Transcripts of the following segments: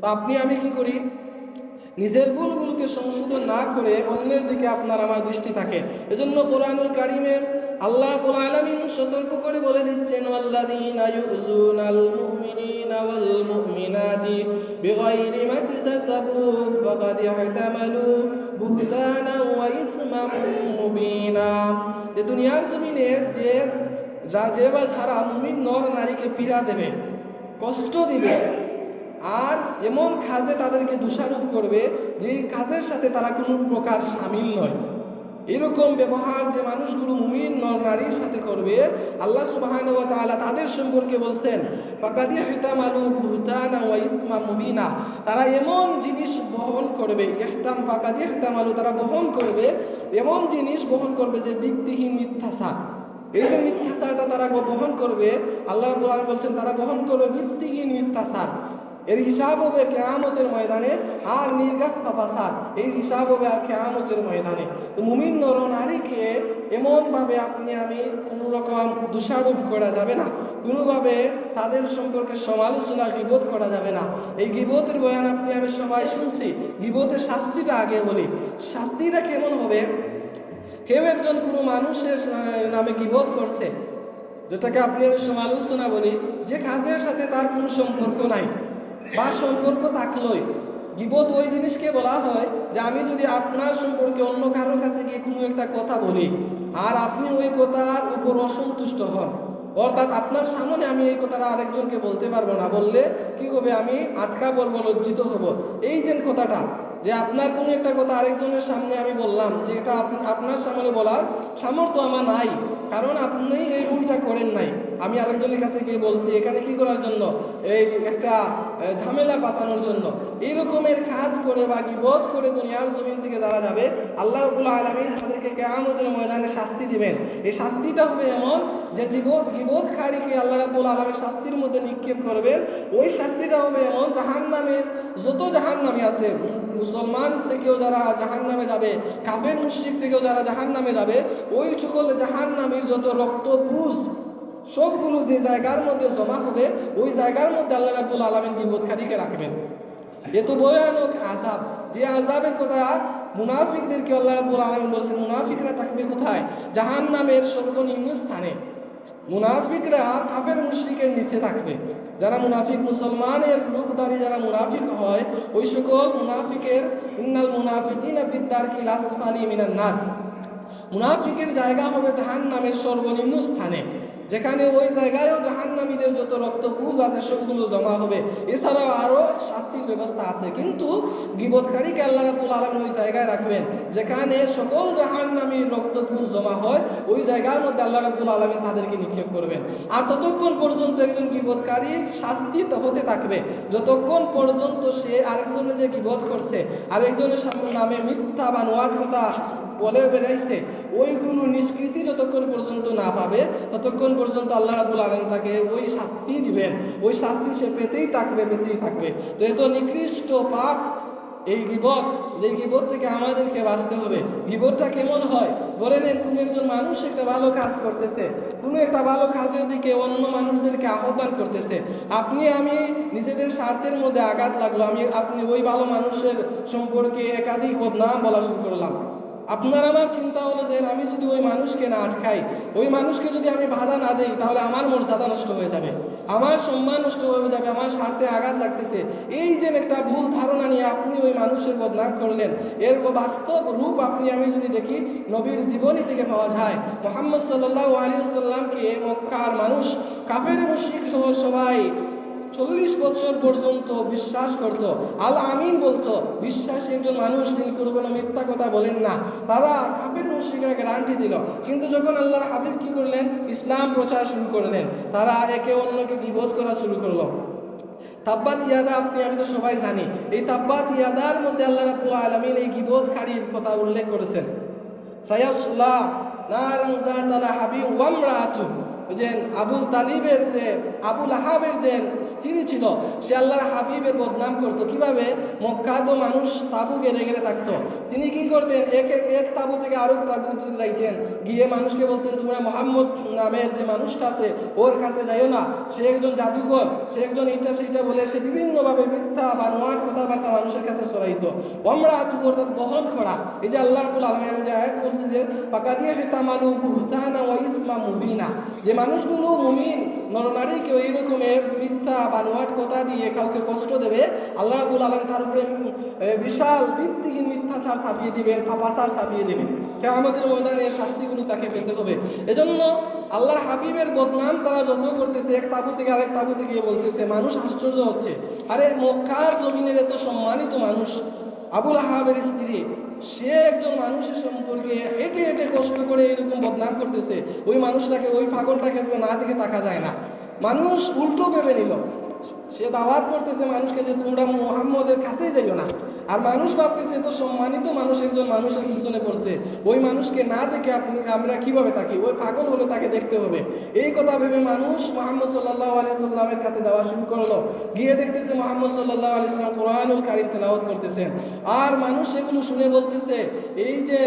তো আপনি, আমি কি করি? নিজের ভুলগুলোকে সংশোধন না করে অন্যের দিকে আপনার আমার দৃষ্টি থাকে। এজন্য কোরআনুল কারিমে আল্লাহ রাব্বুল আলামিন সতর্ক করে বলে দিচ্ছেন, ওয়াল্লাযীনা ইউযুনাল মুমিনিনা ওয়াল মুমিনাতি বিগাইরি মাকতাসাবু ফাকাদ ইহতামালু বুহতানা ওয়া ইসমান মুবিনা। এই দুনিয়ার জমিনে যে, যা, যে বা যারা মুমিন নর নারীকে পীড়া দেবে, কষ্ট দিবে আর এমন কাজে তাদেরকে দোষারোপ করবে যে কাজের সাথে তারা কোনো প্রকার সামিল নয়। এরকম ব্যবহার যে মানুষগুলো মুমিন নর নারীর সাথে করবে, আল্লাহ ওয়া তাআলা তাদের সম্পর্কে বলছেন ইসমা মুবিনা। তারা এমন জিনিস বহন করবে হিতামালু তারা বহন করবে, এমন জিনিস বহন করবে যে ভিত্তিহীন মিথ্যাচার। এই যে মিথ্যাচারটা তারা বহন করবে, আল্লাহ বলছেন, তারা বহন করবে ভিত্তিহীন মিথ্যাচার। এর হিসাব হবে কেয়ামতের ময়দানে আর নির্গাত পাপাসার এই হিসাব হবে আর কেয়ামতের ময়দানে। তো মুমিন নর নারীকে এমনভাবে আপনি আমি কোনো রকম দোষারোপ করা যাবে না। কোনোভাবে তাদের সম্পর্কে সমালোচনা গিবোধ করা যাবে না। এই গিবোতের বয়ান আপনি আমি সবাই শুনছি। গিবোতের শাস্তিটা আগে বলি। শাস্তিটা কেমন হবে? কেউ একজন কোনো মানুষের নামে গিবোধ করছে, যেটাকে আপনি আমি সমালোচনা বলি, যে কাজের সাথে তার কোনো সম্পর্ক নাই। বা সম্পর্ক থাকলোই। গিবত ওই জিনিসকে বলা হয় যে আমি যদি আপনার সম্পর্কে অন্য কারোর কাছে গিয়ে কোনো একটা কথা বলি, আর আপনি ওই কথার উপর অসন্তুষ্ট হন, অর্থাৎ আপনার সামনে আমি এই কথাটা আরেকজনকে বলতে পারব না, বললে কি হবে? আমি আটকা পড়ব, লজ্জিত হব। এই যে কথাটা, যে আপনার কোনো একটা কথা আরেকজনের সামনে আমি বললাম, যে এটা আপ- আপনার সামনে বলার সামর্থ্য আমার নাই, কারণ আপনি এই রুলটা করেন নাই। আমি আরেকজনের কাছে গিয়ে বলছি, এখানে কি করার জন্য? এই একটা ঝামেলা পাতানোর জন্য। এই রকমের কাজ করে বা গিবত করে দুনিয়ার জমিন থেকে যারা যাবে, আল্লাহ রবুল আলমিন তাদেরকে কেয়ামতের ময়দানে শাস্তি দিবেন। এই শাস্তিটা হবে এমন যে গিবত গিবতকারীকে আল্লাহ রাবুল আলমের শাস্তির মধ্যে নিক্ষেপ করবেন। ওই শাস্তিটা হবে এমন জাহান নামের যত জাহান নামে আছে, মুসলমান থেকেও যারা জাহান নামে যাবে, কাফের, মুশরিক থেকেও যারা জাহান নামে যাবে, ওই সকল জাহান নামের যত রক্ত পুষ সবগুলো যে জায়গার মধ্যে জমা হবে, ওই জায়গার মধ্যে আল্লাহ রাবুল আলমিন বিপদকারীকে রাখবেন। এ তো ভয়ানক আজাব যে আজাবের কথা মুনাফিকদেরকে আল্লাহ রাবুল আলমিন বলছেন, মুনাফিকরা থাকবে কোথায়? জাহান নামের সর্বনিম্ন স্থানে। মুনাফিকরা কাফের মুশরিকের নিচে থাকবে। যারা মুনাফিক মুসলমানের লোক দাঁড়িয়ে যারা মুনাফিক হয়, ওই সকল মুনাফিকের ইন্নাল মুনাফিকিনা ফিদ দারকিল আসফালি মিনান নার। মুনাফিকের জায়গা হবে জাহান নামের সর্বনিম্ন স্থানে। যেখানে ওই জায়গায়ও জাহান্নামীদের যত রক্তপুজ আছে, সবগুলো জমা হবে। এছাড়াও আরও শাস্তির ব্যবস্থা আছে। কিন্তু গিবৎকারীকে আল্লাহ রাবুল আলমিন ওই জায়গায় রাখবেন। যেখানে সকল জাহান্নামীর রক্তপুজ জমা হয়, ওই জায়গার মধ্যে আল্লাহ রাবুল আলমিন তাদেরকে নিক্ষেপ করবেন। আর ততক্ষণ পর্যন্ত একজন গিবৎকারীর শাস্তি হতে থাকবে। যতক্ষণ পর্যন্ত সে আরেকজনে যে গিবত করছে, আরেকজনের নামে মিথ্যা বা কথা বলে বেড়াইছে, ওইগুলো নিষ্কৃতি যতক্ষণ পর্যন্ত না পাবে, ততক্ষণ পর্যন্ত আল্লাহ রাবুল আলম তাকে ওই শাস্তি দিবেন। ওই শাস্তি সে পেতেই থাকবে পেতেই থাকবে। তো এত নিকৃষ্ট পাপ এই বিপদ যে গিবত থেকে আমাদেরকে বাঁচতে হবে। গিবতটা কেমন হয়? বলে নেন, কোনো একজন মানুষ একটা ভালো কাজ করতেছে, কোনো একটা ভালো কাজের দিকে অন্য মানুষদেরকে আহ্বান করতেছে। আপনি, আমি নিজেদের স্বার্থের মধ্যে আঘাত লাগল, আমি, আপনি ওই ভালো মানুষের সম্পর্কে একাধিক বদনাম বলা শুরু করলাম। আপনার আমার চিন্তা হলো যে আমি যদি ওই মানুষকে না আটকাই, ওই মানুষকে যদি আমি বাধা না দেই, তাহলে আমার মর্যাদা নষ্ট হয়ে যাবে, আমার সম্মান নষ্ট হয়ে যাবে, আমার স্বার্থে আঘাত লাগতেছে। এই যে একটা ভুল ধারণা নিয়ে আপনি ওই মানুষের বদনাম করলেন, এর বাস্তব রূপ আপনি, আমি যদি দেখি, নবীর জীবনী থেকে পাওয়া যায়। মোহাম্মদ সাল্লাহ আলী সাল্লামকে মক্কার মানুষ, কাফের মুশিক সহ সবাই চল্লিশ বছর পর্যন্ত বিশ্বাস করত। আল আমিন বলতো, বিশ্বাসী একজন মানুষ তিনি কোনো কোনো মিথ্যা কথা বলেন না। তারা কাফের মুশ্রিকরা গ্যারান্টি দিল। কিন্তু যখন আল্লাহর হাবিব কি করলেন? ইসলাম প্রচার শুরু করলেন। তারা একে অন্যকে বিবোধ করা শুরু করল। তাব্বাত ইয়াদা আপনি, আমি তো সবাই জানি। এই তাব্বাত ইয়াদার মধ্যে আল্লাহ রাব্বুল আলামিন এই গিবোধকারীর কথা উল্লেখ করেছেন। সায়াসলা নারাং জাতালা হাবিব ওয়ামরাতু যে আবু তালিবের যে, আবু লাহাবের যে স্ত্রী ছিল, সে আল্লাহর হাবিবের বদনাম করতো। কীভাবে? মক্কা তো মানুষ তাবু গেড়ে গেড়ে থাকতো। তিনি কি করতেন? এক, এক- তাবু থেকে আরও তাবু যাইতেন। গিয়ে মানুষকে বলতেন, তোমরা মোহাম্মদ নামের যে মানুষটা আছে, ওর কাছে যাইও না। সে একজন জাদুকর, সে একজন এইটা সেইটা বলে সে বিভিন্নভাবে মিথ্যা বা নোয়াট কথাবার্তা মানুষের কাছে ছড়াইতো আমরা আতু অর্থাৎ বহন করা। এই যে আল্লাহ আলামিন যে আয়াত বলছি যে, ফাকাদিয়া হিতামালু বুহতানা ওয়া মুবিনা। যে মানুষগুলো মুমিন নরনারী কেউ এইরকমের মিথ্যা বানোয়াট কথা দিয়ে কাউকে কষ্ট দেবে, আল্লাহ রাব্বুল আলামিন তার উপরে বিশাল ভিত্তিহীন মিথ্যাচার চাপিয়ে দিবেন, পাপাচার চাপিয়ে দিবেন। আমাদের ময়দানে শাস্তিগুলো তাকে পেতে হবে। এজন্য আল্লাহর হাবিবের বদনাম তারা যত করতেছে, এক তাবু থেকে আরেক তাবুতে গিয়ে বলতেছে, মানুষ আশ্চর্য হচ্ছে। আরে মক্কার জমিনের এত সম্মানিত মানুষ আবুল আহাবের স্ত্রী, সে একজন মানুষের সম্পর্কে হেঁটে হেঁটে কষ্ট করে এরকম বদনাম করতেছে। ওই মানুষটাকে, ওই পাগলটাকে না দেখে তাকা যায় না। মানুষ উল্টো ভেবে নিল। সে দাওয়াত করতেছে মানুষকে যে তোমরা মোহাম্মদের কাছেই যাইও না। আর মানুষ ভাবতেছে তো সম্মানিত মানুষ একজন মানুষের পিছনে পড়ছে। ওই মানুষকে না দেখে আপনি, আমরা কীভাবে থাকি? ওই পাগল হলে তাকে দেখতে হবে। এই কথা ভেবে মানুষ মোহাম্মদ সাল্লাহ আলি সাল্লামের কাছে যাওয়া শুরু করল। গিয়ে দেখতেছে মোহাম্মদ সাল্লাহ আলি সাল্লাম কোরআনুল কারিম তেলাওয়াত করতেছেন। আর মানুষ সেগুলো শুনে বলতেছে, এই যে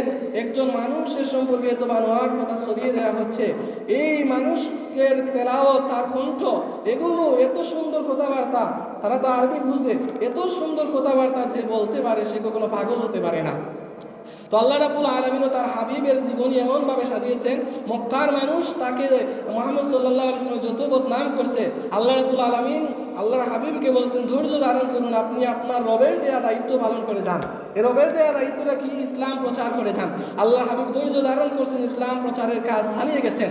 একজন মানুষের সম্পর্কে এত বানোয়ার কথা সরিয়ে দেওয়া হচ্ছে, এই মানুষের তেলাওয়াত, তার কণ্ঠ, এগুলো এত সুন্দর কথাবার্তা তারা তো আরবি বুঝে। এত সুন্দর কথাবার্তা যে বলতে পারে, সে কখনো পাগল হতে পারে না। তো আল্লাহ রাবুল আলমিনও তার হাবিবের জীবনী এমনভাবে সাজিয়েছেন, মক্কার মানুষ তাকে মোহাম্মদ সাল্লাহ আলিয়া যত বদনাম করছে, আল্লাহ রাবুল আলমিন আল্লাহর হাবিবকে বলছেন, ধৈর্য ধারণ করুন, আপনি আপনার রবের দেয়া দায়িত্ব পালন করে যান। এই রবের দেয়া দায়িত্বটা কি? ইসলাম প্রচার করে যান। আল্লাহ হাবিব ধৈর্য ধারণ করছেন, ইসলাম প্রচারের কাজ চালিয়ে গেছেন।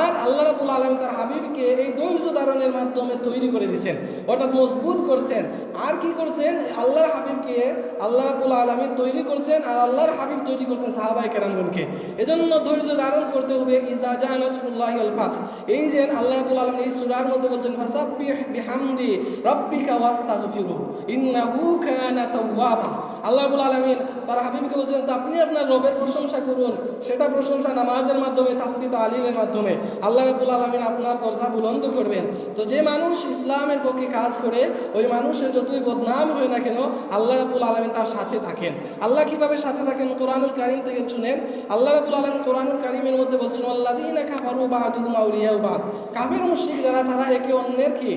আর আল্লাহ রাবুল আলম তার হাবিবকে এই ধৈর্য ধারণের মাধ্যমে তৈরি করে দিয়েছেন, অর্থাৎ মজবুত করছেন। আর কি করছেন? আল্লাহর হাবিবকে আল্লাহ রাবুল আলমী তৈরি করছেন আর আল্লাহর হাবিব তৈরি করছেন সাহাবাই কেরামগণকে। এজন্য ধৈর্য ধারণ করতে হবে ইজাজা নাসরুল্লাহ আল ফাত এই যে আল্লাহ রাবুল আলম এই সুরার মধ্যে বলছেন, ফাসাব্বিহ বিহামদি রাব্বিকা ওয়াস্তাগফিরু, ইন্নাহু কানা তাওয়াবা। আল্লাহ রাবুল আলমিন তার হাবিবকে বলছেন, তো আপনি আপনার রবের প্রশংসা করুন। সেটা প্রশংসা নামাজের মাধ্যমে তাসবিত আলিমের মাধ্যমে। আল্লাহ রাবুল আলমিন আপনার দরজা বুলন্দ করবেন। তো যে মানুষ ইসলামের পক্ষে কাজ করে, ওই মানুষের যতই বদনাম হয় না কেন, আল্লাহ রাবুল আলমিন তার সাথে থাকেন। আল্লাহ কীভাবে সাথে থাকেন? কোরআনুল কারিম থেকে শুনেন আল্লাহ রাবুল আলম কোরআনুল কারিমের মধ্যে বলছেন আল্লাহ দিন কাফারু বাহাদুম আউলিয়াউ বাদ। কাফের মুশরিক যারা, তারা একে অন্যের কি?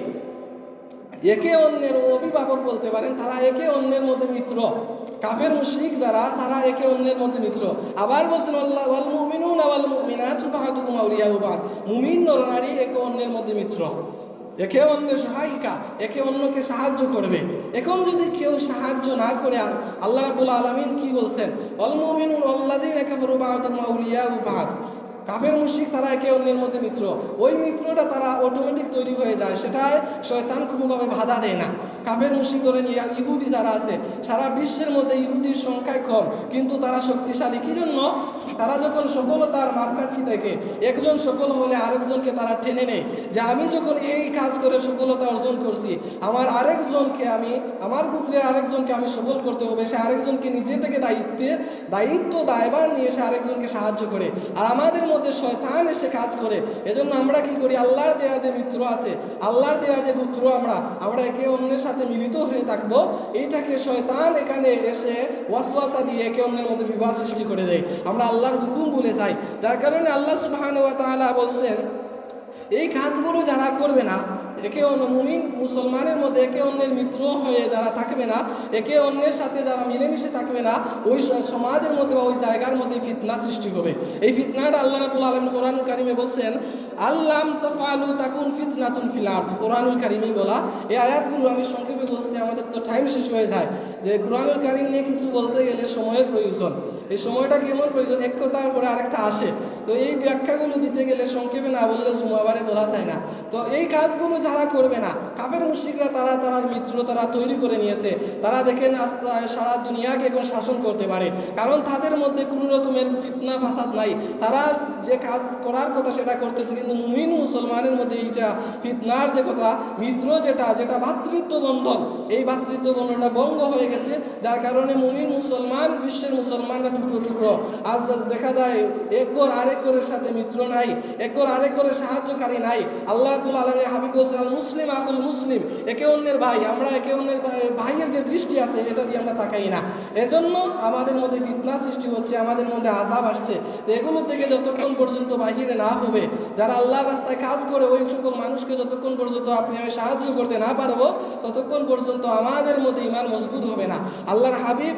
একে অন্যের অভিভাবক বলতে পারেন, তারা একে অন্যের মধ্যে মিত্র। কাফের, মুশরিক যারা, তারা একে অন্যের মধ্যে মিত্র। আবার বলছেন, আল্লাহ, ওয়াল মুমিনুন ওয়াল মুমিনাতু বা'দুহুম আউলিয়াউ বা'দ। মুমিন নরনারী একে অন্যের মধ্যে মিত্র। একে অন্যের সহায়িকা, একে অন্যকে সাহায্য করবে। এখন যদি কেউ সাহায্য না করে আল্লাহ রাবুল আলমিন কি বলছেন? অল মুমিনুন আল্লাদিন কাফারু বা'দুহুম আউলিয়াউ বা'দ। কাফের মুশিক তারা একে অন্যের মধ্যে মিত্র। ওই মিত্রটা তারা অটোমেটিক তৈরি হয়ে যায় সেটায় শয়তান কোনোভাবে বাধা দেয় না। কাফের মুশরিক ধরেন ইয়া- ইহুদি যারা আছে, সারা বিশ্বের মধ্যে ইহুদির সংখ্যায় কম কিন্তু তারা শক্তিশালী। কি জন্য? তারা যখন সফলতার মাপকাঠি থেকে একজন সফল হলে আরেকজনকে তারা টেনে নেয়। যে আমি যখন এই কাজ করে সফলতা অর্জন করছি, আমার আরেকজনকে আমি, আমার গোত্রের আরেকজনকে আমি সফল করতে হবে, সে আরেকজনকে নিজে থেকে দায়িত্বে, দায়িত্ব দায়বার নিয়ে সে আরেকজনকে সাহায্য করে। আর আমাদের মধ্যে শয়তান এসে কাজ করে, এজন্য আমরা কি করি? আল্লাহর দেয়া যে মিত্র আছে, আল্লাহর দেয়া যে পুত্র আমরা আমরা একে অন্যের সাথে মিলিত হয়ে থাকব, এইটাকে শয়তান এখানে এসে ওয়াসওয়াসা দিয়ে একে অন্যের মধ্যে বিবাহ সৃষ্টি করে দেয়। আমরা আল্লাহর হুকুম ভুলে যাই। যার কারণে আল্লাহ সুবাহ ওয়া বলছেন, এই কাজগুলো যারা করবে না একে অন্য মুমিন মুসলমানের মধ্যে একে অন্যের মিত্র হয়ে যারা থাকবে না, একে অন্যের সাথে যারা মিলেমিশে থাকবে না, ওই সমাজের মধ্যে বা ওই জায়গার মধ্যে ফিতনা সৃষ্টি হবে। এই ফিতনাটা আল্লাহ রাবুল আলম কোরআনুল কারিমে বলছেন, আল্লাম তাফালু তাকুন ফিতনাতুন ফিল আরদ। কোরআনুল কারিমেই বলা, এই আয়াতগুলো আমি সংক্ষেপে বলছি, আমাদের তো টাইম শেষ হয়ে যায়। যে কোরআনুল কারিম নিয়ে কিছু বলতে গেলে সময়ের প্রয়োজন। এই সময়টা কেমন প্রয়োজন? এক কথার পরে আরেকটা আসে। তো এই ব্যাখ্যাগুলো দিতে গেলে সংক্ষেপে না বললে জুমাবারে বলা যায় না। তো এই কাজগুলো যারা করবে না। কাফের মুশ্রিকরা তারা তারার মিত্র তারা তৈরি করে নিয়েছে। তারা দেখেন সারা দুনিয়াকে এখন শাসন করতে পারে। কারণ তাদের মধ্যে কোনো রকমের ফিতনা, ফাসাদ নাই। তারা যে কাজ করার কথা সেটা করতেছে, কিন্তু মুমিন মুসলমানের মধ্যে এইটা ফিতনার যে কথা, মিত্র যেটা যেটা ভাতৃত্ব বন্ধন এই ভাতৃত্ব বন্ধনটা ভঙ্গ হয়ে গেছে, যার কারণে মুমিন মুসলমান, বিশ্বের মুসলমানরা টুকরো টুকরো আজ দেখা যায়, এক ঘর আরেক ঘরের সাথে মিত্র নাই, এক ঘর আরেক ঘরের সাহায্যকারী নাই। আল্লাহ রাব্বুল আলামিন হাবিব বলছেন মুসলিম আকুল মুসলিম। একে অন্যের ভাই, আমরা একে অন্যের ভাই- ভাইয়ের যে দৃষ্টি আছে, এটা দিয়ে আমরা তাকাই না। এজন্য আমাদের মধ্যে ফিতনা সৃষ্টি হচ্ছে, আমাদের মধ্যে আজাব আসছে। এগুলো থেকে যতক্ষণ যতক্ষণ পর্যন্ত বাহিরে না হবে, যারা আল্লাহর রাস্তায় কাজ করে, ওই সকল মানুষকে যতক্ষণ পর্যন্ত আপনি আমি সাহায্য করতে না পারব, ততক্ষণ পর্যন্ত আমাদের মধ্যে ইমান মজবুত হবে না। আল্লাহর হাবিব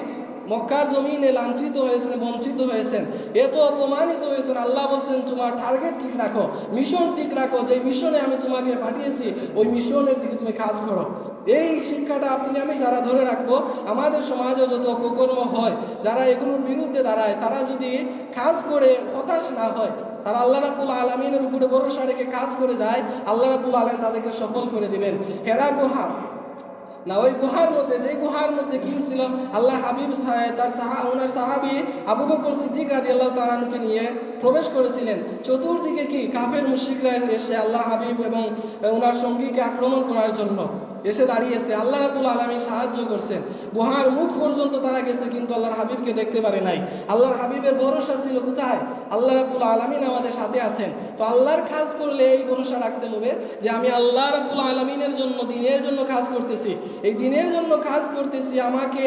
মক্কার জমিনে লাঞ্ছিত হয়েছেন, বঞ্চিত হয়েছেন। এত অপমানিত হয়েছেন। আল্লাহ বলছেন, তোমার টার্গেট ঠিক রাখো মিশন ঠিক রাখো। যে মিশনে আমি তোমাকে পাঠিয়েছি, ওই মিশনের দিকে তুমি কাজ করো। এই শিক্ষাটা আপনি, আমি যারা ধরে রাখব, আমাদের সমাজে যত অপকর্ম হয়, যারা এগুলোর বিরুদ্ধে দাঁড়ায়, তারা যদি কাজ করে হতাশ না হয়, তারা আল্লাহ রাবুল আলমিনের উপরে ভরসা রেখে কাজ করে যায়, আল্লাহ রাবুল আলম তাদেরকে সফল করে দিবেন। হেরা গুহা না, ওই গুহার মধ্যে, যেই গুহার মধ্যে কি ছিল আল্লাহর হাবিব তার সাহা, ওনার সাহাবি আবু বকর সিদ্দিক রাজি আল্লাহ তালকে নিয়ে প্রবেশ করেছিলেন। চতুর্দিকে কি? কাফের মুশিকরা এসে আল্লাহ হাবিব এবং, ওনার সঙ্গীকে আক্রমণ করার জন্য এসে দাঁড়িয়েছে, আল্লাহ রাবুল আলমী সাহায্য করছেন। গুহার মুখ পর্যন্ত তারা গেছে, কিন্তু আল্লাহর হাবিবকে দেখতে পারে নাই। আল্লাহর হাবিবের ভরসা ছিল কোথায়? আল্লাহ রাবুল আলমিন আমাদের সাথে আছেন। তো আল্লাহর কাজ করলে এই ভরসা রাখতে হবে যে আমি আল্লাহ রাবুল আলমিনের জন্য, দিনের জন্য কাজ করতেছি। এই দিনের জন্য কাজ করতেছি, আমাকে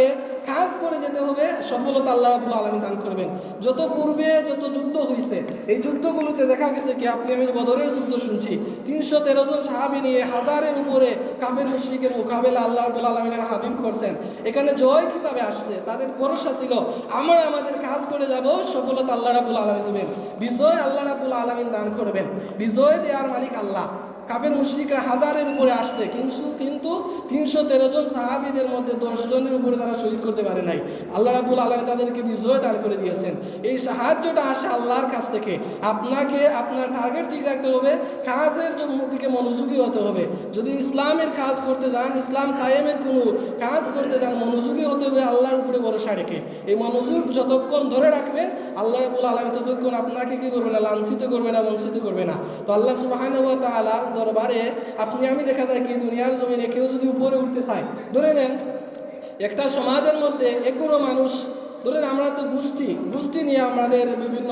কাজ করে যেতে হবে, সফলতা আল্লাহ রাবুল আলমী দান করবেন। যত পূর্বে যত যুদ্ধ হয়েছে এই যুদ্ধগুলোতে দেখা গেছে কি, আপনি আমি বদরের যুদ্ধ শুনছি, তিনশো তেরো জন সাহাবি নিয়ে হাজারের উপরে কাফের মুশরিকের মোকাবেলা আল্লাহ রাবুল আলমিনের হাবিব করছেন। এখানে জয় কীভাবে আসছে, তাদের ভরসা ছিল, আমরা আমাদের কাজ করে যাব, সফলতা আল্লাহ রাবুল আলমী দেবেন। বিজয় আল্লাহ রাবুল আলমিন দান করবেন। বিজয় দেওয়ার মালিক আল্লাহ। কাফের মুশরিকরা হাজারের উপরে আসছে, কিন্তু কিন্তু তিনশো তেরো জন সাহাবিদের মধ্যে দশ জনের উপরে তারা শহীদ করতে পারে নাই। আল্লাহ রাবুল আলম তাদেরকে বিজয় দান করে দিয়েছেন। এই সাহায্যটা আসে আল্লাহর কাছ থেকে। আপনাকে, আপনার টার্গেট ঠিক রাখতে হবে, কাজের দিকে মনোযোগী হতে হবে। যদি ইসলামের কাজ করতে যান, ইসলাম কায়েমের কোনো কাজ করতে যান, মনোযোগী হতে হবে আল্লাহর উপরে ভরসা রেখে। এই মনোযোগ যতক্ষণ ধরে রাখবেন, আল্লাহ রাবুল আলম ততক্ষণ আপনাকে কি করবে না, লাঞ্ছিত করবে না, বঞ্চিত করবে না। তো আল্লাহ সুবাহ তাআলার দরবারে আপনি আমি দেখা যায় কি দুনিয়ার জমিনে কেউ যদি উপরে উঠতে চায়। ধরে নেন, একটা সমাজের মধ্যে একুরো মানুষ ধরেন আমরা তো গোষ্ঠী গোষ্ঠী নিয়ে আমাদের বিভিন্ন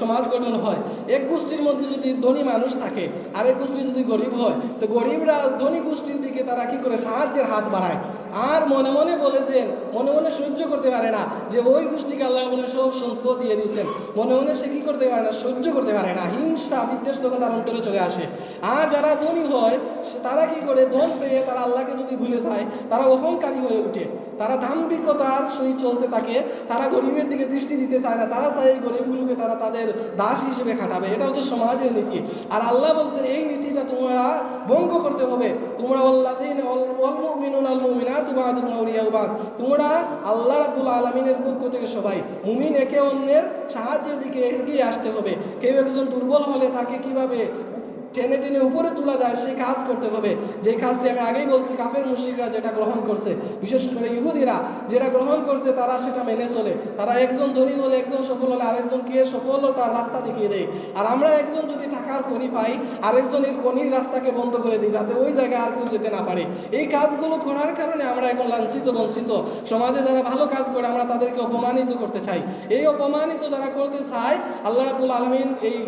সমাজ গঠন হয়। এক গোষ্ঠীর মধ্যে যদি ধনী মানুষ থাকে, আরেক গোষ্ঠী যদি গরিব হয়, তো গরিবরা ধনী গোষ্ঠীর দিকে তারা কি করে সাহায্যের হাত বাড়ায়। আর মনে মনে বলেছেন মনে মনে সহ্য করতে পারে না যে, ওই গোষ্ঠীকে আল্লাহ বলে সব সম্পদ দিয়ে দিয়েছেন। মনে মনে সে কি করতে পারে না? সহ্য করতে পারে না। হিংসা, বিদ্বেষ তখন তার অন্তরে চলে আসে। আর যারা ধনী হয় তারা কি করে? ধন পেয়ে তারা আল্লাহকে যদি ভুলে যায়, তারা অহংকারী হয়ে ওঠে। তারা দাম্ভিকতার সহিত চলতে থাকে, তারা গরিবের দিকে দৃষ্টি দিতে চায় না, তারা চায় এই গরিবগুলোকে তারা তাদের দাস হিসেবে খাটাবে। এটা হচ্ছে সমাজের নীতি। আর আল্লাহ বলছেন এই নীতিটা তোমরা ভঙ্গ করতে হবে। তোমরা তোমরা আল্লাহ রাব্বুল আলামিনের পক্ষ থেকে সবাই মুমিন একে অন্যের সাহায্যের দিকে এগিয়ে আসতে হবে। কেউ একজন দুর্বল হলে তাকে কীভাবে টেনে টেনে উপরে তোলা যায়, সেই কাজ করতে হবে। যে কাজটি আমি আগেই বলছি, কাফের মুশরিকরা যেটা গ্রহণ করছে, বিশেষ করে ইহুদিরা যেটা গ্রহণ করছে, তারা সেটা মেনে চলে। তারা একজন ধনী হলে একজন সফল হলে আরেকজনকে সফলতার রাস্তা দেখিয়ে দেয়। আর আমরা একজন যদি টাকার খনি পাই, আরেকজন এই খনির রাস্তাকে বন্ধ করে দিই, যাতে ওই জায়গায় আর কেউ যেতে না পারে। এই কাজগুলো করার কারণে আমরা এখন লাঞ্ছিত, বঞ্চিত। সমাজে যারা ভালো কাজ করে, আমরা তাদেরকে অপমানিত করতে চাই। এই অপমানিত যারা করতে চায়, আল্লাহ রাবুল আলমিন এই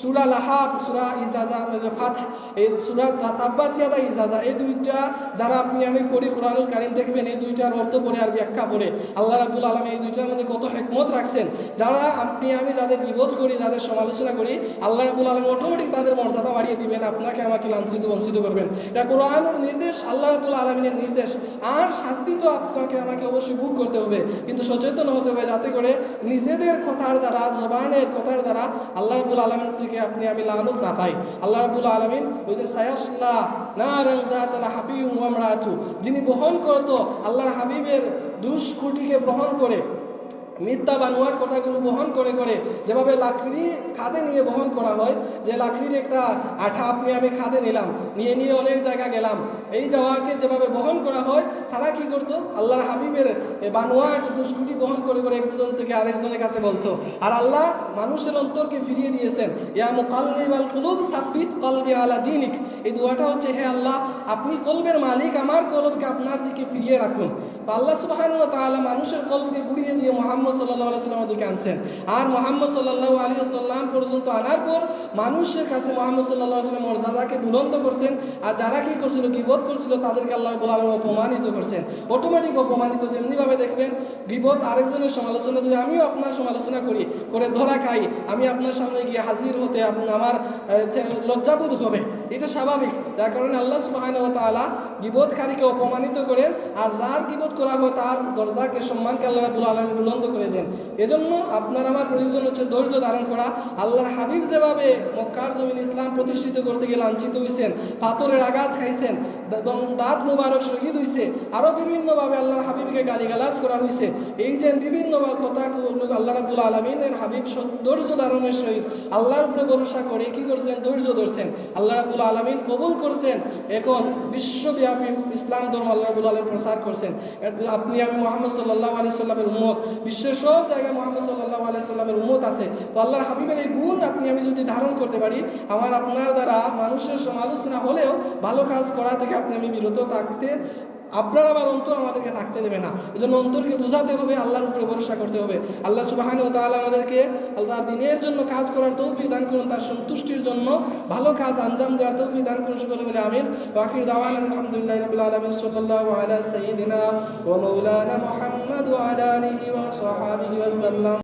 সুরা লাহাব সুরা ইজাজা ফাত এই সুরা তাব্বাতিয়াদা ইজাজা, এই দুইটা যারা আপনি আমি পড়ি কোরআনুল কারিম দেখবেন, এই দুইটার অর্থ পড়ে আর ব্যাখ্যা পড়ে। আল্লাহ রাবুল আলম এই দুইটার মধ্যে কত হেকমত রাখছেন। যারা আপনি আমি যাদের বিবোধ করি, যাদের সমালোচনা করি, আল্লাহ রাবুল আলম অটোমেটিক তাদের মর্যাদা বাড়িয়ে দিবেন, আপনাকে আমাকে লাঞ্ছিত, বঞ্চিত করবেন। এটা কোরআনুর নির্দেশ, আল্লাহ রাবুল আলমিনের নির্দেশ। আর শাস্তি তো আপনাকে, আমাকে অবশ্যই বুক করতে হবে। কিন্তু সচেতন হতে হবে যাতে করে নিজেদের কথার দ্বারা, জবানের কথার দ্বারা আল্লাহ রাবুল আলমিন থেকে আপনি, আমি লানত না পাই। আল্লাহ রাবুল আলমিন ওই যে সায়াসুল্লাহ না রংজাতালা হাবিব আমরাতু। যিনি বহন করতো, আল্লাহর হাবিবের দুষ্কুটিকে গ্রহণ করে মিথ্যা বানুয়ার কথাগুলো বহন করে করে যেভাবে লাকড়ি খাদে নিয়ে বহন করা হয়, যে লাকড়ির একটা আঠা আপনি, আমি খাদে নিলাম, নিয়ে নিয়ে অনেক জায়গা গেলাম, এই যাওয়াকে যেভাবে বহন করা হয়, তারা কি করতো? আল্লাহর হাবিবের বানোয়াট দুষ্কুটি বহন করে করে একজন থেকে আরেকজনের কাছে বলতো, আর আল্লাহ মানুষের অন্তরকে ফিরিয়ে দিয়েছেন, ইয়া মুকাল্লিব আল কুলুব কলবি আলা দিনিক, এই দোয়াটা হচ্ছে, হে আল্লাহ, আপনি কলবের মালিক, আমার কলবকে আপনার দিকে ফিরিয়ে রাখুন। তো আল্লাহ ওয়া তাআলা মানুষের কলবকে ঘুরিয়ে দিয়ে মোহাম্মদ মোহাম্মদ সাল্লাহ আলাইসাল্লামের দিকে আনছেন। আর মোহাম্মদ সাল্লাহ আলী সাল্লাম পর্যন্ত আনার পর মানুষের কাছে মোহাম্মদ সাল্লাহ সাল্লাম মর্যাদাকে বুলন্দ করছেন। আর যারা কি করছিল গিবত করছিল, তাদেরকে আল্লাহ আলম অপমানিত করছেন। অটোমেটিক অপমানিত যেমনিভাবে দেখবেন বিপদ আরেকজনের সমালোচনা, যদি আমিও আপনার সমালোচনা করি, করে ধরা খাই, আমি আপনার সামনে গিয়ে হাজির হতে আপনি, আমার লজ্জাবোধ হবে। এটা স্বাভাবিক। যার কারণে আল্লাহ সুবাহান তাআলা গিবোধকারীকে অপমানিত করেন, আর যার গিবোধ করা হয় তার দরজাকে সম্মানকে আল্লাহ রাবুল আলমী বুলন্দ করে দেন। এজন্য আপনার আমার প্রয়োজন হচ্ছে ধৈর্য ধারণ করা। আল্লাহর হাবিব যেভাবে মক্কার জমিন ইসলাম প্রতিষ্ঠিত করতে গিয়ে লাঞ্ছিত হয়েছেন পাথরের আঘাত খাইছেন দাঁত মুবারক শহীদ হয়েছে আরও বিভিন্নভাবে আল্লাহর হাবিবকে গালিগালাজ করা হয়েছে এই যে বিভিন্ন কথা আল্লাহ রাবুল আলমিনের হাবিব ধৈর্য ধারণের সহিত আল্লাহর উপরে ভরসা করে কি করছেন? ধৈর্য ধরছেন। আল্লাহ রাবুল আলমিন কবুল করছেন। এখন বিশ্বব্যাপী ইসলাম ধর্ম আল্লাহ রাবুল আলম প্রচার করছেন। আপনি আমি মোহাম্মদ সাল্লাহ আলি সাল্লামের উম্মত বিশ্বের সব জায়গায় মোহাম্মদ সাল্লাহ আলাইসাল্লামের সাল্লামের উম্মত আছে। তো আল্লাহর হাবিবের এই গুণ আপনি, আমি যদি ধারণ করতে পারি, আমার আপনার দ্বারা মানুষের সমালোচনা হলেও ভালো কাজ করা থেকে আপনি, আমি বিরত থাকতে আপনার আমার অন্তর আমাদেরকে থাকতে দেবে না। এই জন্য অন্তরকে বোঝাতে হবে, আল্লাহর উপরে ভরসা করতে হবে। আল্লাহ সুবাহান ও তাহলে আমাদেরকে আল্লাহ দিনের জন্য কাজ করার তৌফিক দান করুন, তার সন্তুষ্টির জন্য ভালো কাজ আঞ্জাম দেওয়ার তৌফিক দান করুন, সকলে বলে আমিন। ওয়াকির দাওয়ান আলহামদুলিল্লাহ রাব্বিল আলামিন, সাল্লাল্লাহু আলা সাইয়্যিদিনা ওয়া মাওলানা মুহাম্মদ ওয়া আলা আলিহি ওয়া সাহবিহি